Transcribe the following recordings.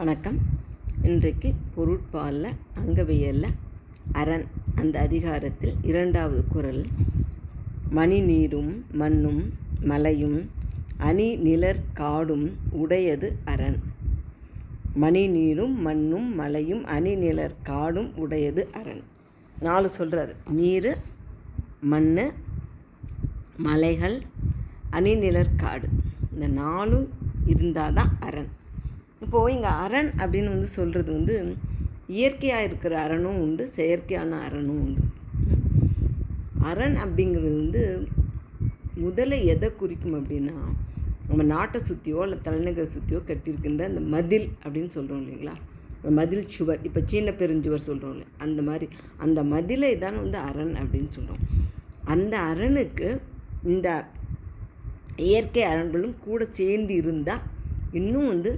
வணக்கம். இன்றைக்கு பொருட்பாலில் அங்கவியலில் அரண் அந்த அதிகாரத்தில் இரண்டாவது குரல். மணி நீரும் மண்ணும் மலையும் அணி நிலர் காடும் உடையது அரண். மணி நீரும் மண்ணும் மலையும் அணி நிலர் காடும் உடையது அரண். நாலு சொல்கிறார் நீர் மண் மலைகள் அணிநிலர் காடு. இந்த நாலும் இருந்தால் தான் அரண். இப்போது இங்கே அரண் அப்படின்னு வந்து சொல்கிறது வந்து இயற்கையாக இருக்கிற அரணும் உண்டு செயற்கையான அரணும் உண்டு. அரண் அப்படிங்கிறது வந்து முதல்ல எதை குறிக்கும் அப்படின்னா நம்ம நாட்டை சுற்றியோ இல்லை தலைநகரை சுற்றியோ கட்டியிருக்கின்ற அந்த மதில் அப்படின்னு சொல்கிறோம் இல்லைங்களா? மதில் சுவர் இப்போ சீன பெருஞ்சுவர் சொல்கிறோம்ல அந்த மாதிரி அந்த மதிலை தான் வந்து அரண் அப்படின்னு சொல்கிறோம் அந்த அரணுக்கு இந்த இயற்கை அரண்களும் கூட சேர்ந்து இருந்தால் இன்னும் வந்து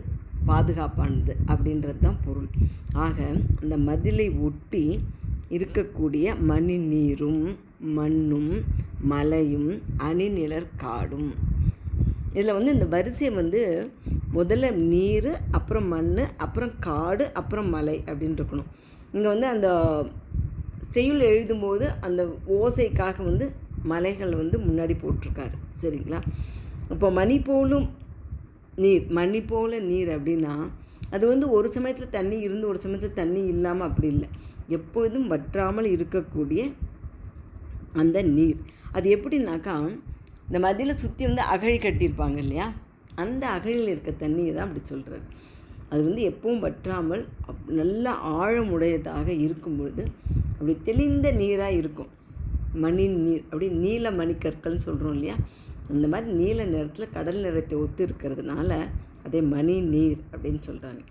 பாதுகாப்பானது அப்படின்றது தான் பொருள். ஆக அந்த மதிலை ஒட்டி இருக்கக்கூடிய மணி நீரும் மண்ணும் மலையும் அணிநிலர் காடும். இதில் வந்து இந்த வரிசையை வந்து முதல்ல நீர் அப்புறம் மண் அப்புறம் காடு அப்புறம் மலை அப்படின்னு இருக்கணும். இங்கே வந்து அந்த செய்யுள் எழுதும்போது அந்த ஓசைக்காக வந்து மலைகள் வந்து முன்னாடி போட்டிருக்காரு. சரிங்களா? இப்போ மணி போலும் நீர் மணி போல நீர் அப்படின்னா அது வந்து ஒரு சமயத்தில் தண்ணி இருந்து ஒரு சமயத்தில் தண்ணி இல்லாமல் அப்படி இல்லை. எப்பொழுதும் வற்றாமல் இருக்கக்கூடிய அந்த நீர். அது எப்படின்னாக்கா இந்த மதியில் சுற்றி வந்து அகழி கட்டியிருப்பாங்க இல்லையா? அந்த அகழியில் இருக்க தண்ணியை தான் அப்படி சொல்கிறாரு அது வந்து எப்பவும் வற்றாமல் அப் நல்ல ஆழமுடையதாக இருக்கும் பொழுது அப்படி தெளிந்த நீராக இருக்கும். மணி நீர் அப்படி நீல மணிக்கற்கள்னு சொல்கிறோம் இல்லையா? அந்த மாதிரி நீல நிறத்தில் கடல் நிறத்தை ஒத்து இருக்கிறதுனால அதே மணி நீர் அப்படின்னு சொல்கிறாங்க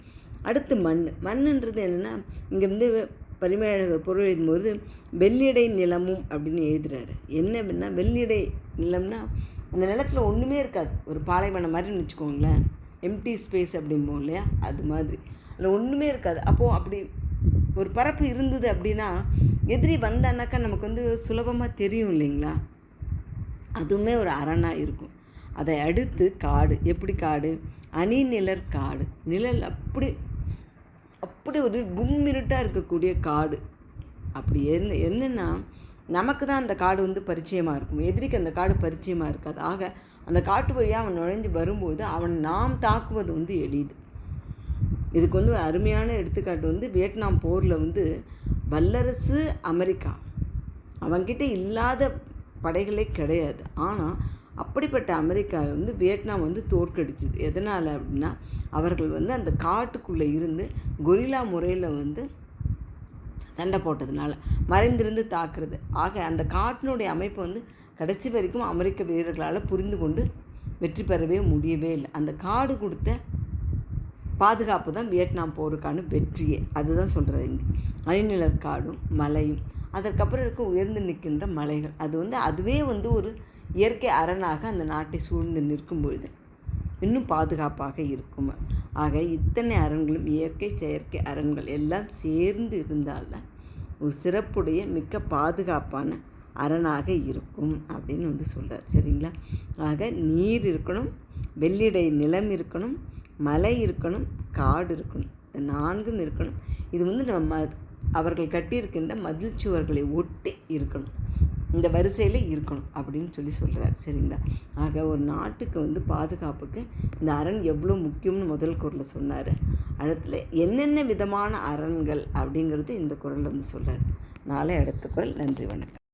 அடுத்து மண். மண்ணுன்றது என்னென்னா இங்கேருந்து பரிமேழகர் பொருள் எழுதும்போது வெள்ளிடை நிலமும் அப்படின்னு எழுதுகிறாரு என்ன அப்படின்னா வெள்ளிடை நிலம்னா அந்த நிலத்தில் ஒன்றுமே இருக்காது. ஒரு பாலைவனம் மாதிரின்னு வச்சுக்கோங்களேன். எம்டி ஸ்பேஸ் அப்படிம்போம் இல்லையா? அது மாதிரி. அதில் ஒன்றுமே இருக்காது. அப்போது அப்படி ஒரு பரப்பு இருந்தது அப்படின்னா எதிரி வந்தானாக்கா நமக்கு வந்து சுலபமாக தெரியும் இல்லைங்களா? அதுவுமே ஒரு அரணாக இருக்கும். அதை அடுத்து காடு. எப்படி காடு? அணி நிழல் காடு. நிழல் அப்படி அப்படி ஒரு கும்மிருட்டாக இருக்கக்கூடிய காடு. அப்படி என்ன என்னென்னா நமக்கு தான் அந்த காடு வந்து பரிச்சயமாக இருக்கும். எதிரிக்கு அந்த காடு பரிச்சயமாக இருக்காது. ஆக அந்த காட்டு வழியாக அவன் நுழைஞ்சு வரும்போது அவன் நாம் தாக்குவது வந்து எளிது. இதுக்கு வந்து ஒரு அருமையான எடுத்துக்காட்டு வந்து வியட்நாம் போரில் வந்து வல்லரசு அமெரிக்கா. அவன்கிட்ட இல்லாத படைகளே கிடையாது. ஆனால் அப்படிப்பட்ட அமெரிக்காவை வந்து வியட்நாம் வந்து தோற்கடிச்சுது. எதனால் அப்படின்னா அவர்கள் வந்து அந்த காட்டுக்குள்ளே இருந்து கொரில்லா முறையில் வந்து சண்டை போட்டதுனால மறைந்திருந்து தாக்குறது. ஆக அந்த காட்டினுடைய அமைப்பு வந்து கடைசி வரைக்கும் அமெரிக்க வீரர்களால் புரிந்து கொண்டு வெற்றி பெறவே முடியவே இல்லை. அந்த காடு கொடுத்த பாதுகாப்பு தான் வியட்நாம் போருக்கான வெற்றியே. அதுதான் சொல்கிறது அணிநிலர் காடும் மலையும். அதற்கப்புறம் இருக்க உயர்ந்து நிற்கின்ற மலைகள். அது வந்து அதுவே வந்து ஒரு இயற்கை அரணாக அந்த நாட்டை சூழ்ந்து நிற்கும் பொழுது இன்னும் பாதுகாப்பாக இருக்கும். ஆக இத்தனை அரண்களும் இயற்கை செயற்கை அரண்கள் எல்லாம் சேர்ந்து இருந்தால்தான் ஒரு சிறப்புடைய மிக்க பாதுகாப்பான அரணாக இருக்கும் அப்படின்னு வந்து சொல்கிறார் சரிங்களா? ஆக நீர் இருக்கணும் வெள்ளிடை நிலம் இருக்கணும் மலை இருக்கணும் காடு இருக்கணும். இந்த நான்கும் இருக்கணும். இது வந்து நம்ம அவர்கள் கட்டியிருக்கின்ற மதில் சுவர்களை ஒட்டி இருக்கணும். இந்த வரிசையில் இருக்கணும் அப்படின்னு சொல்லி சொல்கிறார் சரிங்களா? ஆக ஒரு நாட்டுக்கு வந்து பாதுகாப்புக்கு இந்த அரண் எவ்வளோ முக்கியம்னு முதல் குரலில் சொன்னார். அடுத்துல என்னென்ன விதமான அரண்கள் அப்படிங்கிறது இந்த குரலில் வந்து சொல்கிறார் நாளை அடுத்த குரல். நன்றி வணக்கம்.